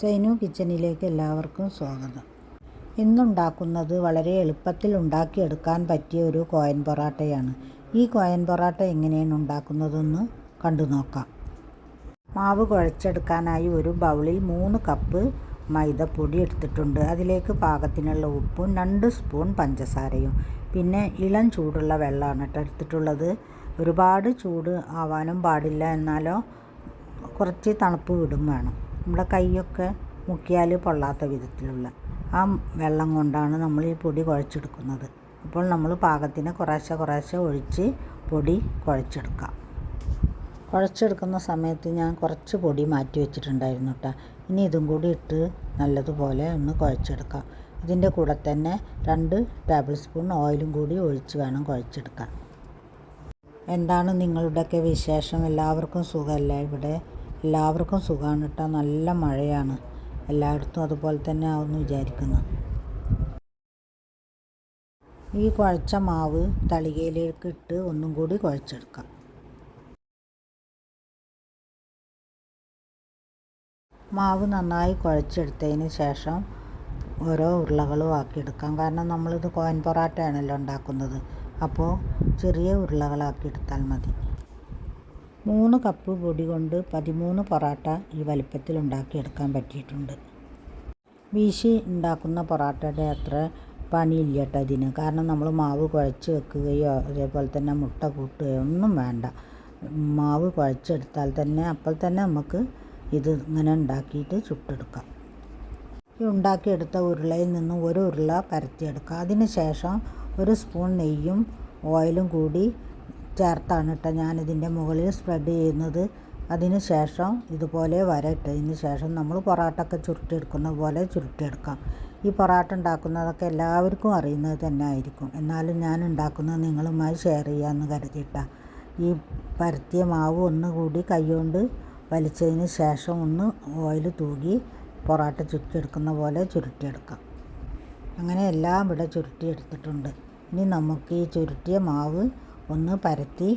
സൈനു കിച്ചണിലേക്ക് എല്ലാവർക്കും സ്വാഗതം. ഇന്നുണ്ടാക്കുന്നത് വളരെ എളുപ്പത്തിൽ ഉണ്ടാക്കിയെടുക്കാൻ പറ്റിയ ഒരു കോയൻ പൊറാട്ടയാണ്. ഈ കോയൻ പൊറാട്ട എങ്ങനെയാണ് ഉണ്ടാക്കുന്നതെന്ന് കണ്ടു നോക്കാം. മാവ് കുഴച്ചെടുക്കാനായി ഒരു ബൗളിൽ മൂന്ന് കപ്പ് മൈദപ്പൊടി എടുത്തിട്ടുണ്ട്. അതിലേക്ക് പാകത്തിനുള്ള ഉപ്പും രണ്ട് സ്പൂൺ പഞ്ചസാരയും. പിന്നെ ഇളം ചൂടുള്ള വെള്ളമാണ് കേട്ടോ എടുത്തിട്ടുള്ളത്. ഒരുപാട് ചൂട് ആവാനും പാടില്ല. എന്നാലോ കുറച്ച് തണുപ്പ് വിടും വേണം. നമ്മുടെ കൈയൊക്കെ മുക്കിയാൽ പൊള്ളാത്ത വിധത്തിലുള്ള ആ വെള്ളം കൊണ്ടാണ് നമ്മൾ ഈ പൊടി കുഴച്ചെടുക്കുന്നത്. അപ്പോൾ നമ്മൾ പാകത്തിന് കുറേശ്ശെ കുറേശ്ശെ ഒഴിച്ച് പൊടി കുഴച്ചെടുക്കാം. കുഴച്ചെടുക്കുന്ന സമയത്ത് ഞാൻ കുറച്ച് പൊടി മാറ്റി വെച്ചിട്ടുണ്ടായിരുന്നു കേട്ടോ. ഇനി ഇതും കൂടി ഇട്ട് നല്ലതുപോലെ ഒന്ന് കുഴച്ചെടുക്കാം. ഇതിന്റെ കൂടെ തന്നെ രണ്ട് ടേബിൾ സ്പൂൺ ഓയിലും കൂടി ഒഴിച്ച് വേണം കുഴച്ചെടുക്കാൻ. എന്താണ് നിങ്ങളുടെയൊക്കെ വിശേഷം? എല്ലാവർക്കും സുഖമല്ല ഇവിടെ? എല്ലാവർക്കും സുഖമാണ് കേട്ടോ. നല്ല മഴയാണ്. എല്ലായിടത്തും അതുപോലെ തന്നെ ആവുമെന്ന് വിചാരിക്കുന്നു. ഈ കുഴച്ച മാവ് തളികയിലേക്ക് ഇട്ട് ഒന്നും കൂടി കുഴച്ചെടുക്കാം. മാവ് നന്നായി കുഴച്ചെടുത്തതിന് ശേഷം ഓരോ ഉരുളകളും ആക്കിയെടുക്കാം. കാരണം നമ്മളിത് കോയൻ പൊറാട്ടയാണല്ലോ ഉണ്ടാക്കുന്നത്. അപ്പോൾ ചെറിയ ഉരുളകളാക്കി എടുത്താൽ മതി. മൂന്ന് കപ്പ് പൊടി കൊണ്ട് പതിമൂന്ന് പൊറാട്ട ഈ വലിപ്പത്തിൽ ഉണ്ടാക്കിയെടുക്കാൻ പറ്റിയിട്ടുണ്ട്. വീശി ഉണ്ടാക്കുന്ന പൊറാട്ടയുടെ അത്ര പണിയില്ല കേട്ടോ ഇതിന്. കാരണം നമ്മൾ മാവ് കുഴച്ച് വെക്കുകയോ അതേപോലെ തന്നെ മുട്ട കൂട്ടുകയോ ഒന്നും വേണ്ട. മാവ് കുഴച്ചെടുത്താൽ തന്നെ അപ്പോൾ തന്നെ നമുക്ക് ഇത് ഇങ്ങനെ ഉണ്ടാക്കിയിട്ട് ചുട്ടെടുക്കാം. ഈ ഉണ്ടാക്കിയെടുത്ത ഉരുളയിൽ നിന്ന് ഒരു ഉരുള പരത്തിയെടുക്കുക അതിന് ശേഷം ഒരു സ്പൂൺ നെയ്യും ഓയിലും കൂടി ചേർത്താണ് കേട്ടോ ഞാനിതിന്റെ മുകളിൽ സ്പ്രെഡ് ചെയ്യുന്നത്. അതിന് ശേഷം ഇതുപോലെ വര ഇട്ടതിന് ശേഷം നമ്മൾ പൊറാട്ടൊക്കെ ചുരുട്ടിയെടുക്കുന്ന പോലെ ചുരുട്ടിയെടുക്കാം. ഈ പൊറാട്ട ഉണ്ടാക്കുന്നതൊക്കെ എല്ലാവർക്കും അറിയുന്നത് തന്നെ ആയിരിക്കും. എന്നാലും ഞാൻ ഉണ്ടാക്കുന്നത് നിങ്ങളുമായി ഷെയർ ചെയ്യാമെന്ന് കരുതിയിട്ടാണ് ഈ പരത്തിയ മാവ് ഒന്നുകൂടി കൈകൊണ്ട് വലിച്ചതിന് ശേഷം ഒന്ന് ഓയിൽ തൂകി പൊറാട്ട ചുരുട്ടിയെടുക്കുന്ന പോലെ ചുരുട്ടിയെടുക്കാം. അങ്ങനെ എല്ലാം ഇവിടെ ചുരുട്ടിയെടുത്തിട്ടുണ്ട്. ഇനി നമുക്ക് ഈ ചുരുട്ടിയ മാവ് ഒന്ന് പരത്തി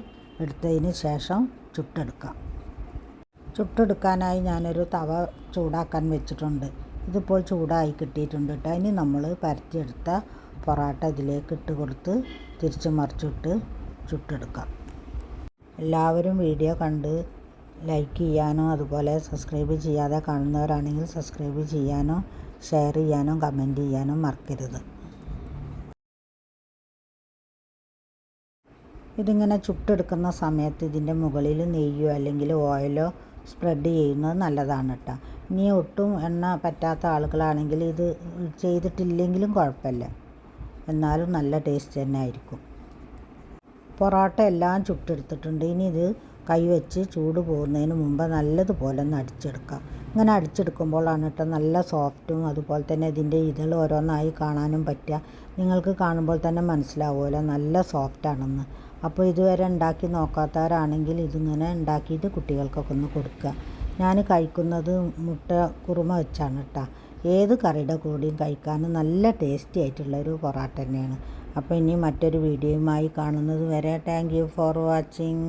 എടുത്തതിന് ശേഷം ചുട്ടെടുക്കാം. ചുട്ടെടുക്കാനായി ഞാനൊരു തവ ചൂടാക്കാൻ വെച്ചിട്ടുണ്ട്. ഇതിപ്പോൾ ചൂടായി കിട്ടിയിട്ടുണ്ട് കേട്ടോ. ഇനി നമ്മൾ പരത്തിയെടുത്ത പൊറോട്ട ഇതിലേക്ക് ഇട്ട് കൊടുത്ത് തിരിച്ച് മറിച്ചിട്ട് ചുട്ടെടുക്കാം. എല്ലാവരും വീഡിയോ കണ്ട് ലൈക്ക് ചെയ്യാനോ അതുപോലെ സബ്സ്ക്രൈബ് ചെയ്യാതെ കാണുന്നവരാണെങ്കിൽ സബ്സ്ക്രൈബ് ചെയ്യാനോ ഷെയർ ചെയ്യാനോ കമന്റ് ചെയ്യാനോ മറക്കരുത്. ഇതിങ്ങനെ ചുട്ടെടുക്കുന്ന സമയത്ത് ഇതിന്റെ മുകളിൽ നെയ്യോ അല്ലെങ്കിൽ ഓയിലോ സ്പ്രെഡ് ചെയ്യുന്നത് നല്ലതാണ് കേട്ടോ ഇനി ഒട്ടും എണ്ണ പറ്റാത്ത ആളുകളാണെങ്കിൽ ഇത് ചെയ്തിട്ടില്ലെങ്കിലും കുഴപ്പമില്ല. എന്നാലും നല്ല ടേസ്റ്റ് തന്നെ ആയിരിക്കും. പൊറോട്ട എല്ലാം ചുട്ടെടുത്തിട്ടുണ്ട്. ഇനി ഇത് കൈവച്ച് ചൂട് പോകുന്നതിന് മുമ്പ് നല്ലതുപോലെ ഒന്ന് അടിച്ചെടുക്കാം. ഇങ്ങനെ അടിച്ചെടുക്കുമ്പോഴാണ് കേട്ടോ നല്ല സോഫ്റ്റും അതുപോലെ തന്നെ ഇതിന്റെ ഇതൾ ഓരോന്നായി കാണാനും പറ്റുക. നിങ്ങൾക്ക് കാണുമ്പോൾ തന്നെ മനസ്സിലാവുമല്ലോ നല്ല സോഫ്റ്റാണെന്ന്. അപ്പോൾ ഇതുവരെ ഉണ്ടാക്കി നോക്കാത്തവരാണെങ്കിൽ ഇതിങ്ങനെ ഉണ്ടാക്കിയിട്ട് കുട്ടികൾക്കൊക്കെ ഒന്ന് കൊടുക്കുക. ഞാൻ കഴിക്കുന്നത് മുട്ട കുറുമ വെച്ചാണ് കേട്ടോ. ഏത് കറിയുടെ കൂടിയും കഴിക്കാൻ നല്ല ടേസ്റ്റി ആയിട്ടുള്ള ഒരു പൊറാട്ട തന്നെയാണ്. അപ്പോൾ ഇനി മറ്റൊരു വീഡിയോയുമായി കാണുന്നത് വരെ താങ്ക് യു ഫോർ വാച്ചിങ്